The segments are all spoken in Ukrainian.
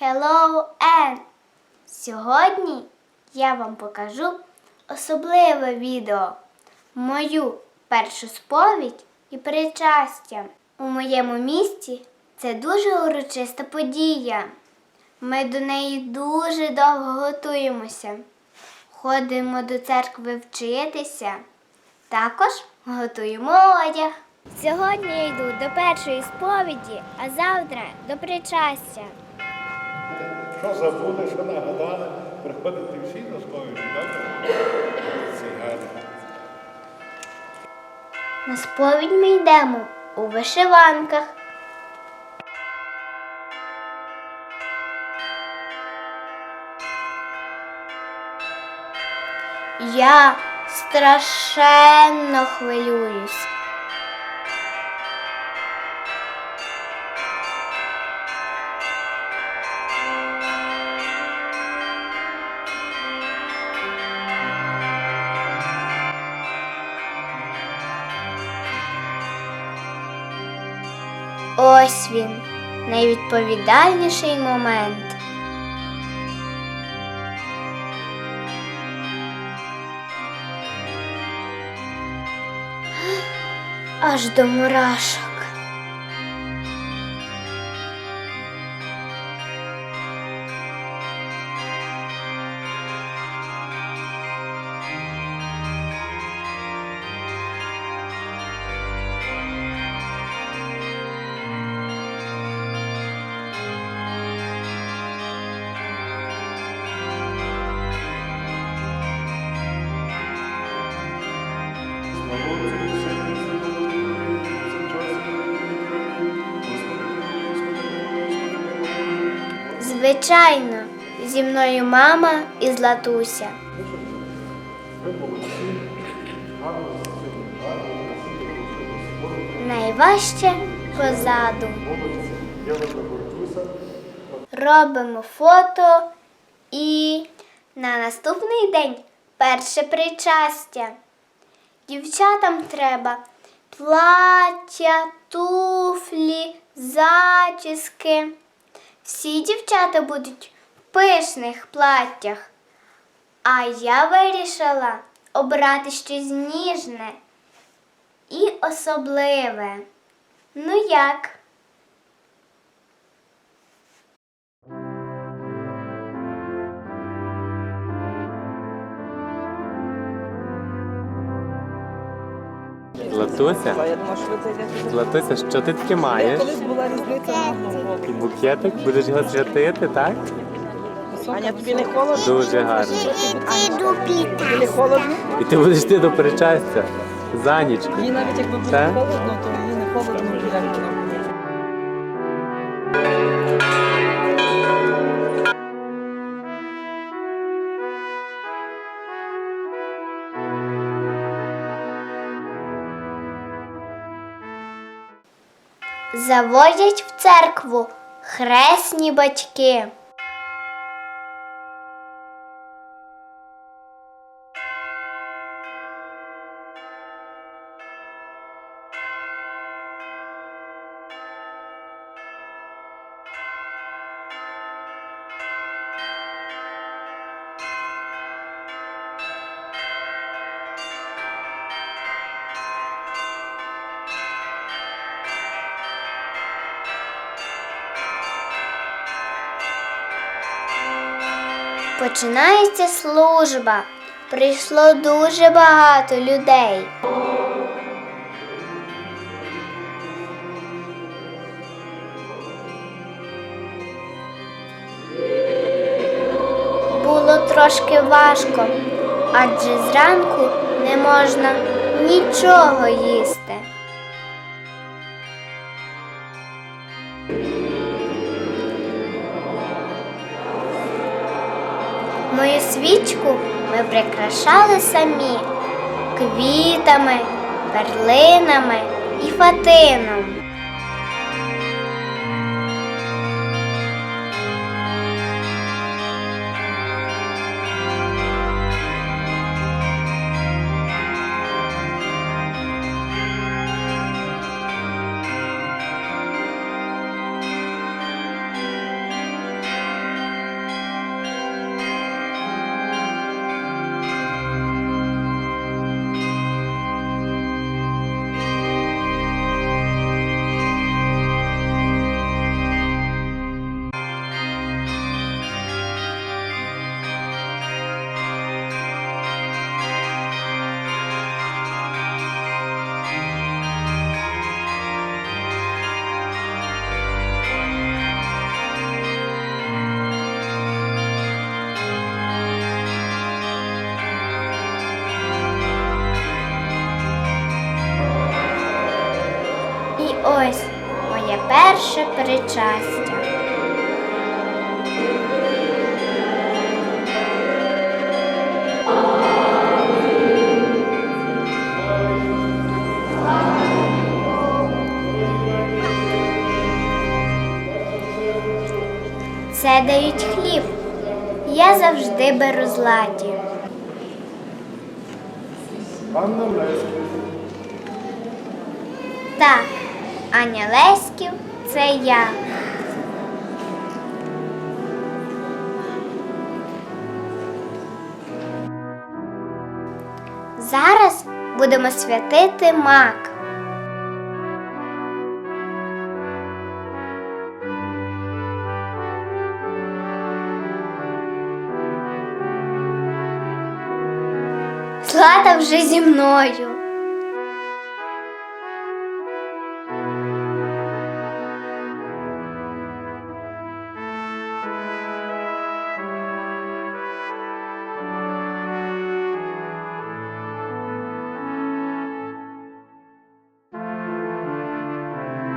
Hello, Ann! Сьогодні я вам покажу особливе відео. Мою першу сповідь і причастя. У моєму місті це дуже урочиста подія. Ми до неї дуже довго готуємося. Ходимо до церкви вчитися. Також готуємо одяг. Сьогодні я йду до першої сповіді, а завтра до причастя. Що забули, що нагадали, приходите всі на сповіді? На сповідь ми йдемо у вишиванках. Я страшенно хвилююсь. Ось він, найвідповідальніший момент. Аж до мурашок. Звичайно, зі мною мама і Златуся. Найважче позаду. Робимо фото і на наступний день перше причастя. Дівчатам треба плаття, туфлі, зачіски. Всі дівчата будуть в пишних платтях. А я вирішила обрати щось ніжне і особливе. Ну як? Златуся, Я думаю, що ви це. Златуся, що ти таке маєш? Колись була різниця на одному І букетик, будеш його святити, так? Аня, тобі не холодно? Дуже гарно. Тобі не холодно? І ти будеш йти до причастя за нічку. Їй навіть якби було Так? холодно, то їй не холодно як Заводять в церкву хресні батьки. Починається служба. Прийшло дуже багато людей. Було трошки важко, адже зранку не можна нічого їсти. Мою свічку ми прикрашали самі квітами, перлинами і фатином. Ось моє перше причастя. Це дають хліб. Я завжди беру златі. Анна Так, Аня Леськів це я. Зараз будемо святити мак. Злата вже зі мною.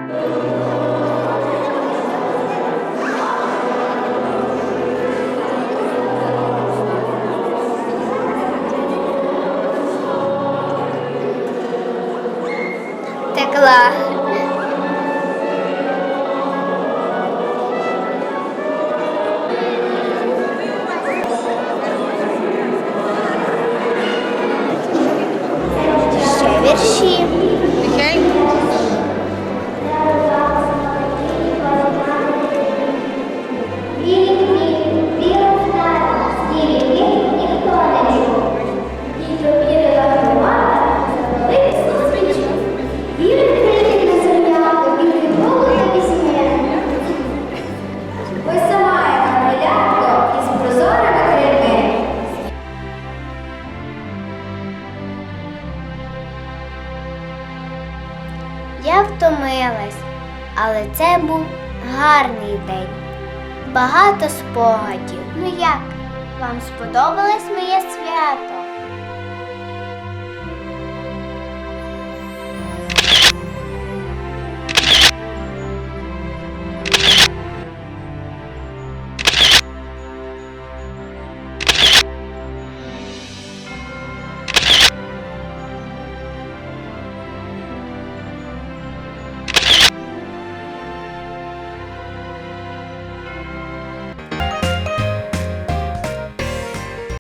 Bye. Це був гарний день. Багато спогадів. Ну як? Вам сподобалось моє свято?